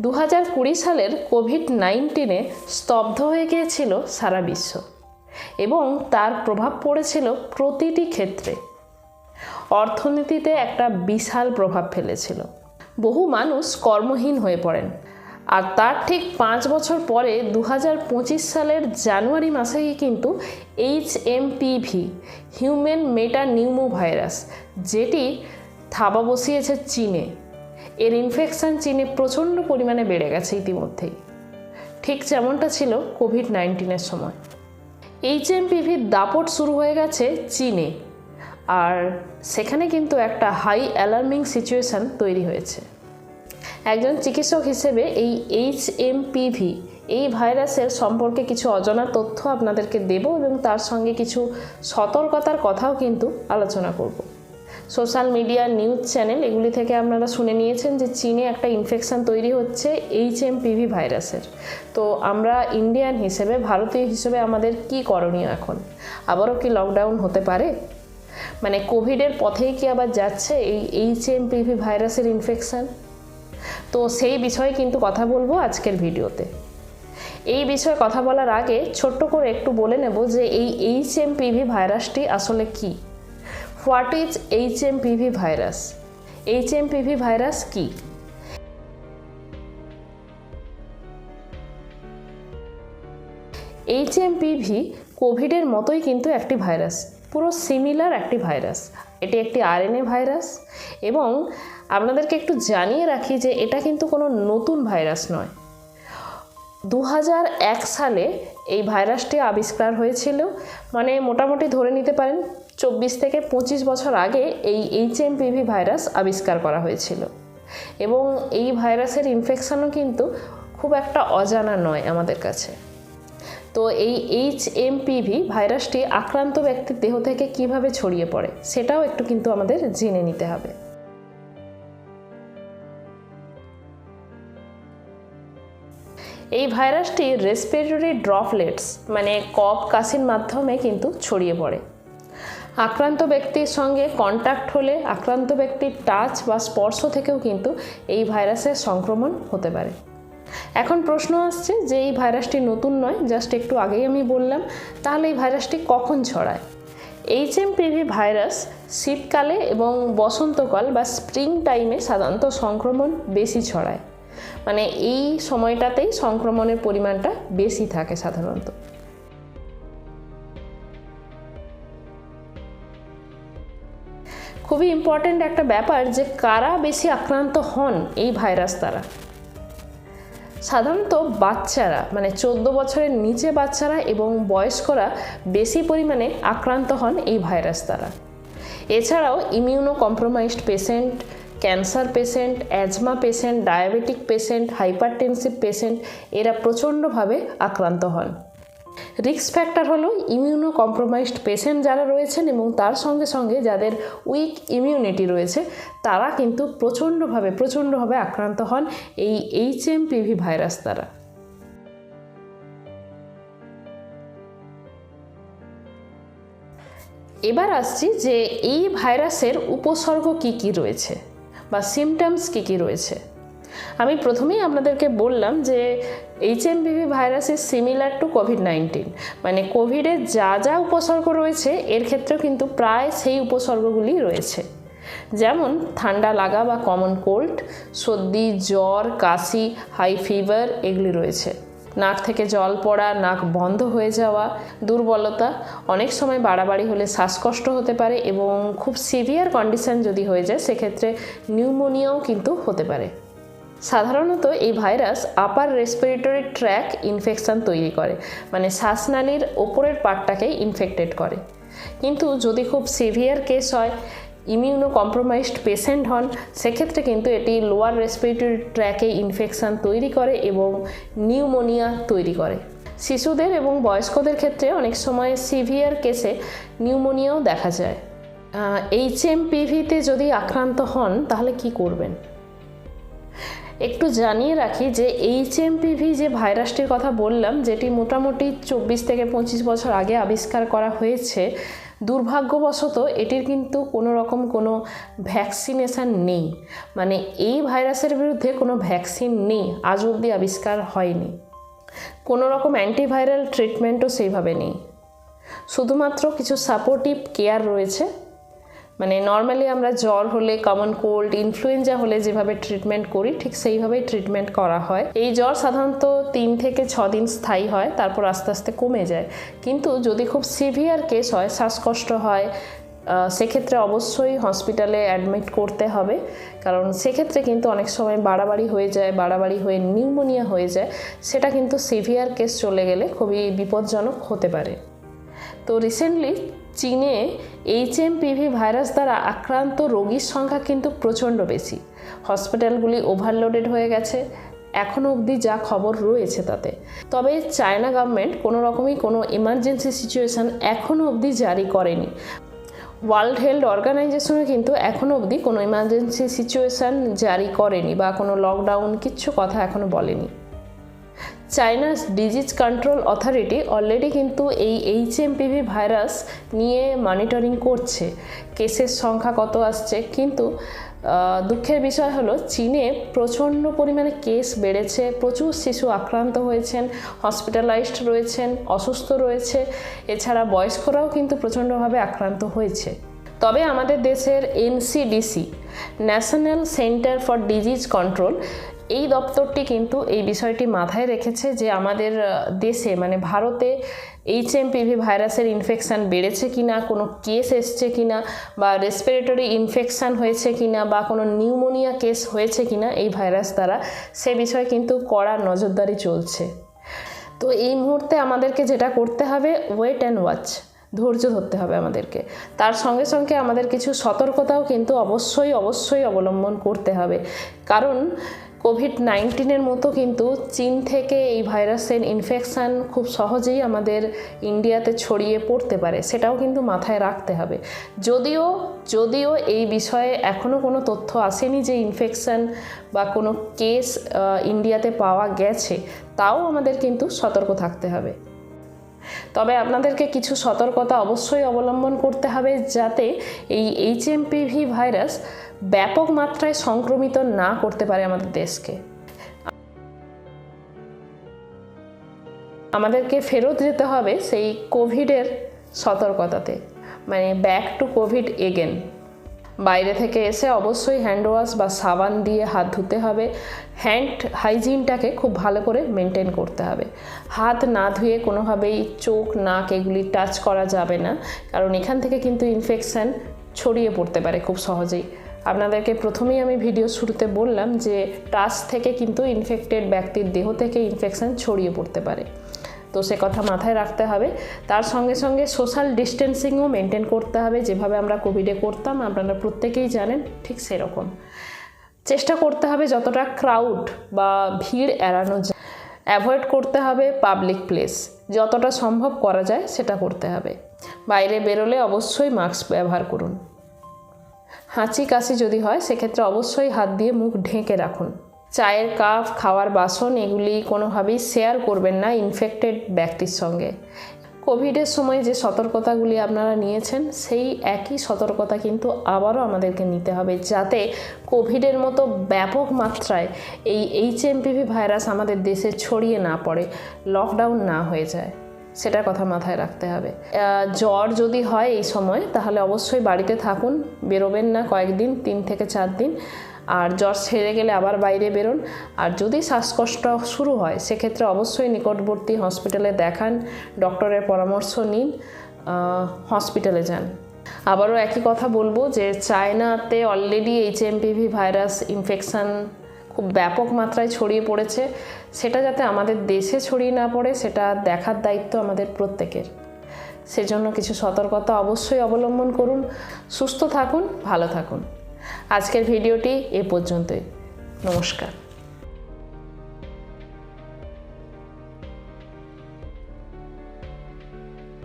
দু হাজার কুড়ি সালের কোভিড নাইন্টিনে স্তব্ধ হয়ে গিয়েছিল সারা বিশ্ব এবং তার প্রভাব পড়েছিল প্রতিটি ক্ষেত্রে। অর্থনীতিতে একটা বিশাল প্রভাব ফেলেছিল। বহু মানুষ কর্মহীন হয়ে পড়েন। আর তার ঠিক পাঁচ বছর পরে দু হাজার পঁচিশ সালের জানুয়ারি মাসেই কিন্তু H M P V human metapneumovirus যেটি থাবা বসিয়েছে চীনে এর ইনফেকশন চীনে প্রচণ্ড পরিমাণে বেড়ে গেছে ইতিমধ্যেই। ঠিক যেমনটা ছিল কোভিড নাইন্টিনের সময়। এইচএমপিভির দাপট শুরু হয়ে গেছে চীনে। আর সেখানে কিন্তু একটা হাই অ্যালার্মিং সিচুয়েশান তৈরি হয়েছে। একজন চিকিৎসক হিসেবে এই এইচএমপিভি এই ভাইরাসের সম্পর্কে কিছু অজানা তথ্য আপনাদেরকে দেব এবং তার সঙ্গে কিছু সতর্কতার কথাও কিন্তু আলোচনা করব। সোশ্যাল মিডিয়া নিউজ চ্যানেল, এগুলি থেকে আপনারা শুনে নিয়েছেন যে চীনে একটা ইনফেকশান তৈরি হচ্ছে এইচ এম পিভি ভাইরাসের। তো আমরা ইন্ডিয়ান হিসেবে, ভারতীয় হিসেবে আমাদের কি করণীয় এখন? আবারও কি লকডাউন হতে পারে? মানে কোভিডের পথেই কি আবার যাচ্ছে এই এইচ এম পিভি ভাইরাসের ইনফেকশান তো সেই বিষয়ে কিন্তু কথা বলব আজকের ভিডিওতে। এই বিষয়ে কথা বলার আগে ছোট্ট করে একটু বলে নেব যে এই এইচ এম পিভি ভাইরাসটি আসলে কি? What is H M P V virus? H M P V virus কি? এইচএমপিভি কোভিডের মতোই কিন্তু একটি ভাইরাস, পুরো সিমিলার একটি ভাইরাস। এটি একটি আরএনএ ভাইরাস এবং আপনাদেরকে একটু জানিয়ে রাখি যে এটা কিন্তু কোনো নতুন ভাইরাস নয়। দু সালে এই ভাইরাসটি আবিষ্কার হয়েছিল মানে মোটামুটি ধরে নিতে পারেন চব্বিশ থেকে পঁচিশ বছর আগে এই এইচ এইচএমপিভি ভাইরাস আবিষ্কার করা হয়েছিল। এবং এই ভাইরাসের ইনফেকশনও কিন্তু খুব একটা অজানা নয় আমাদের কাছে। তো এই এইচ এমপিভি ভাইরাসটি আক্রান্ত ব্যক্তির দেহ থেকে কীভাবে ছড়িয়ে পড়ে, সেটাও একটু কিন্তু আমাদের জেনে নিতে হবে। এই ভাইরাসটি রেসপিরেটরি ড্রপলেটস মানে কফ, কাশির মাধ্যমে কিন্তু ছড়িয়ে পড়ে। আক্রান্ত ব্যক্তির সঙ্গে কন্ট্যাক্ট হলে আক্রান্ত ব্যক্তির টাচ বা স্পর্শ থেকেও কিন্তু এই ভাইরাসের সংক্রমণ হতে পারে। এখন প্রশ্ন আসছে যে এই ভাইরাসটি নতুন নয় জাস্ট একটু আগেই আমি বললাম, তাহলে এই ভাইরাসটি কখন ছড়ায়? এইচএমপিভি ভাইরাস শীতকালে এবং বসন্তকাল বা স্প্রিং টাইমে সাধারণত সংক্রমণ বেশি ছড়ায়। মানে এই সময়টাতেই সংক্রমণের পরিমাণটা বেশি থাকে সাধারণত। খুবই ইম্পর্ট্যান্ট একটা ব্যাপার যে কারা বেশি আক্রান্ত হন এই ভাইরাস দ্বারা। সাধারণত বাচ্চারা মানে চোদ্দ বছরের নিচে বাচ্চারা এবং বয়স্করা বেশি পরিমাণে আক্রান্ত হন এই ভাইরাস দ্বারা। এছাড়াও immunocompromised patient cancer patient asthma patient diabetic patient hypertensive patient এরা প্রচণ্ডভাবে আক্রান্ত হন। রিস্ক ফ্যাক্টর হলো ইমিউনো কম্প্রোমাইজড পেশেন্ট যারা রয়েছেন এবং তার সঙ্গে সঙ্গে যাদের উইক ইমিউনিটি রয়েছে, তারা কিন্তু প্রচণ্ডভাবে প্রচণ্ডভাবে আক্রান্ত হন এই এইচএমপিভি ভাইরাস দ্বারা। এবার আসছি যে এই ভাইরাসের উপসর্গ কি কি রয়েছে বা সিমটমস কী কী রয়েছে। আমি প্রথমেই আপনাদেরকে বললাম যে H HMPV virus is similar to COVID nineteen মানে কোভিডের যা যা উপসর্গ রয়েছে, এর ক্ষেত্রেও কিন্তু প্রায় সেই উপসর্গগুলি রয়েছে। যেমন ঠান্ডা লাগা বা কমন কোল্ড সর্দি, জ্বর, কাশি হাই ফিভার এগুলি রয়েছে। নাক থেকে জল পড়া, নাক বন্ধ হয়ে যাওয়া, দুর্বলতা, অনেক সময় বাড়াবাড়ি হলে শ্বাসকষ্ট হতে পারে এবং খুব সিভিয়ার কন্ডিশন যদি হয়ে যায়, সেক্ষেত্রে নিউমোনিয়াও কিন্তু হতে পারে। সাধারণত এই virus upper respiratory tract infection তৈরি করে মানে শ্বাসনালীর ওপরের পার্টটাকে ইনফেক্টেড করে। কিন্তু যদি খুব সিভিয়ার কেস হয় ইমিউনো কম্প্রোমাইজড পেশেন্ট হন, সেক্ষেত্রে কিন্তু এটি লোয়ার রেসপিরেটরি ট্র্যাকে ইনফেকশান তৈরি করে এবং নিউমোনিয়া তৈরি করে। শিশুদের এবং বয়স্কদের ক্ষেত্রে অনেক সময় সিভিয়ার কেসে নিউমোনিয়াও দেখা যায়। এইচএমপিভিতে যদি আক্রান্ত হন, তাহলে কি করবেন? একটু জানিয়ে রাখি যে এইচ এইচএমপিভি যে ভাইরাসটির কথা বললাম, যেটি মোটামুটি চব্বিশ থেকে পঁচিশ বছর আগে আবিষ্কার করা হয়েছে, দুর্ভাগ্যবশত এটির কিন্তু কোনো রকম কোনো ভ্যাকসিনেশান নেই। মানে এই ভাইরাসের বিরুদ্ধে কোনো ভ্যাকসিন নেই, আজ অবধি আবিষ্কার হয়নি। কোনো রকম অ্যান্টিভাইরাল ট্রিটমেন্টও সেইভাবে নেই। শুধুমাত্র কিছু সাপোর্টিভ কেয়ার রয়েছে মানে নর্মালি আমরা জ্বর হলে কমন কোল্ড ইনফ্লুয়েঞ্জা হলে যেভাবে ট্রিটমেন্ট করি, ঠিক সেইভাবেই ট্রিটমেন্ট করা হয়। এই জ্বর সাধারণত তিন থেকে ছ দিন স্থায়ী হয়, তারপর আস্তে আস্তে কমে যায়। কিন্তু যদি খুব সিভিয়ার কেস হয়, শ্বাসকষ্ট হয় সেক্ষেত্রে অবশ্যই হসপিটালে অ্যাডমিট করতে হবে। কারণ সেক্ষেত্রে কিন্তু অনেক সময় বাড়াবাড়ি হয়ে যায়, বাড়াবাড়ি হয়ে নিউমোনিয়া হয়ে যায়, সেটা কিন্তু সিভিয়ার কেস চলে গেলে খুবই বিপজ্জনক হতে পারে। তো রিসেন্টলি চীনে এইচএমপিভি ভাইরাস দ্বারা আক্রান্ত রোগীর সংখ্যা কিন্তু প্রচণ্ড বেশি। হসপিটালগুলি ওভারলোডেড হয়ে গেছে। এখনও অবধি যা খবর রয়েছে তাতে। তবে চায়না গভর্নমেন্ট কোনো রকমই কোনো ইমার্জেন্সি সিচুয়েশান এখনও অবধি জারি করেনি। ওয়ার্ল্ড হেলথ অর্গানাইজেশনও কিন্তু এখনও অবধি কোনো ইমার্জেন্সি সিচুয়েশান জারি করেনি বা কোনো লকডাউন কিচ্ছু কথা এখনও বলেনি। China's disease control authority already কিন্তু এই এইচএমপিভি ভাইরাস নিয়ে মনিটরিং করছে। কেসের সংখ্যা কত আসছে? কিন্তু দুঃখের বিষয় হলো, চীনে প্রচণ্ড পরিমাণে কেস বেড়েছে, প্রচুর শিশু আক্রান্ত হয়েছেন হসপিটালাইজড রয়েছেন, অসুস্থ রয়েছে। এছাড়া বয়স্করাও কিন্তু প্রচণ্ডভাবে আক্রান্ত হয়েছে। তবে আমাদের দেশের NCDC, national centre for disease control এই দপ্তরটি কিন্তু এই বিষয়টি মাথায় রেখেছে যে আমাদের দেশে মানে ভারতে এইচ এইচএমপিভি ভাইরাসের ইনফেকশান বেড়েছে কিনা, কোনো কেস এসছে কিনা, বা রেসপিরেটরি ইনফেকশান হয়েছে কিনা, বা কোনো নিউমোনিয়া কেস হয়েছে কিনা, এই ভাইরাস দ্বারা সে বিষয়ে কিন্তু কড়া নজরদারি চলছে। তো এই মুহূর্তে আমাদেরকে যেটা করতে হবে ওয়েট অ্যান্ড ওয়াচ ধৈর্য ধরতে হবে আমাদেরকে। তার সঙ্গে সঙ্গে আমাদের কিছু সতর্কতাও কিন্তু অবশ্যই অবশ্যই অবলম্বন করতে হবে। কারণ কোভিড নাইন্টিনের মতো কিন্তু চীন থেকে এই ভাইরাসের ইনফেকশান খুব সহজেই আমাদের ইন্ডিয়াতে ছড়িয়ে পড়তে পারে, সেটাও কিন্তু মাথায় রাখতে হবে। যদিও যদিও এই বিষয়ে এখনও কোনো তথ্য আসেনি যে ইনফেকশান বা কোনো কেস ইন্ডিয়াতে পাওয়া গেছে, তাও আমাদের কিন্তু সতর্ক থাকতে হবে। তবে আপনাদেরকে কিছু সতর্কতা অবশ্যই অবলম্বন করতে হবে যাতে এই এইচএমপিভি ভাইরাস ব্যাপক মাত্রায় সংক্রমিত না করতে পারে আমাদের দেশকে। আমাদেরকে ফেরত যেতে হবে সেই কোভিডের সতর্কতাতে। মানে ব্যাক টু কোভিড এগেন বাইরে থেকে এসে অবশ্যই হ্যান্ড ওয়াশ বা সাবান দিয়ে হাত ধুতে হবে। হ্যান্ড হাইজিনটাকে খুব ভালো করে মেনটেন করতে হবে। হাত না ধুয়ে কোনোভাবেই চোখ, নাক এগুলি টাচ করা যাবে না। কারণ এখান থেকে কিন্তু ইনফেকশান ছড়িয়ে পড়তে পারে খুব সহজেই। আপনাদেরকে প্রথমেই আমি ভিডিও শুরুতে বললাম যে টাচ থেকে কিন্তু ইনফেক্টেড ব্যক্তির দেহ থেকে ইনফেকশান ছড়িয়ে পড়তে পারে। তো সে কথা মাথায় রাখতে হবে। তার সঙ্গে সঙ্গে সোশ্যাল ডিস্টেন্সিংও মেনটেন করতে হবে। যেভাবে আমরা কোভিডে করতাম, আপনারা প্রত্যেকেই জানেন ঠিক সেরকম। চেষ্টা করতে হবে যতটা ক্রাউড বা ভিড় এড়ানো যায়। অ্যাভয়েড করতে হবে পাবলিক প্লেস যতটা সম্ভব করা যায়, সেটা করতে হবে। বাইরে বেরোলে অবশ্যই মাস্ক ব্যবহার করুন। হাঁচি কাশি যদি হয়, সেক্ষেত্রে অবশ্যই হাত দিয়ে মুখ ঢেকে রাখুন। চায়ের কাপ, খাওয়ার বাসন, এগুলি কোনোভাবেই শেয়ার করবেন না ইনফেক্টেড ব্যক্তির সঙ্গে। কোভিডের সময় যে সতর্কতাগুলি আপনারা নিয়েছেন, সেই একই সতর্কতা কিন্তু আবারও আমাদেরকে নিতে হবে, যাতে কোভিডের মতো ব্যাপক মাত্রায় এই এইচএমপিভি ভাইরাস আমাদের দেশে ছড়িয়ে না পড়ে লকডাউন না হয়ে যায়। সেটার কথা মাথায় রাখতে হবে। জ্বর যদি হয় এই সময়, তাহলে অবশ্যই বাড়িতে থাকুন, বেরোবেন না কয়েকদিন, তিন থেকে চার দিন। আর জ্বর সেরে গেলে আবার বাইরে বেরোন। আর যদি শ্বাসকষ্ট শুরু হয়, সেক্ষেত্রে অবশ্যই নিকটবর্তী হসপিটালে দেখান, ডক্টরের পরামর্শ নিন হসপিটালে যান। আবারও একই কথা বলব যে, চায়নাতে অলরেডি এইচএমপিভি ভাইরাস ইনফেকশান খুব ব্যাপক মাত্রায় ছড়িয়ে পড়েছে। সেটা যাতে আমাদের দেশে ছড়িয়ে না পড়ে, সেটা দেখার দায়িত্ব আমাদের প্রত্যেকের। সেজন্য কিছু সতর্কতা অবশ্যই অবলম্বন করুন। সুস্থ থাকুন, ভালো থাকুন। আজকের ভিডিওটি এ পর্যন্তই। নমস্কার।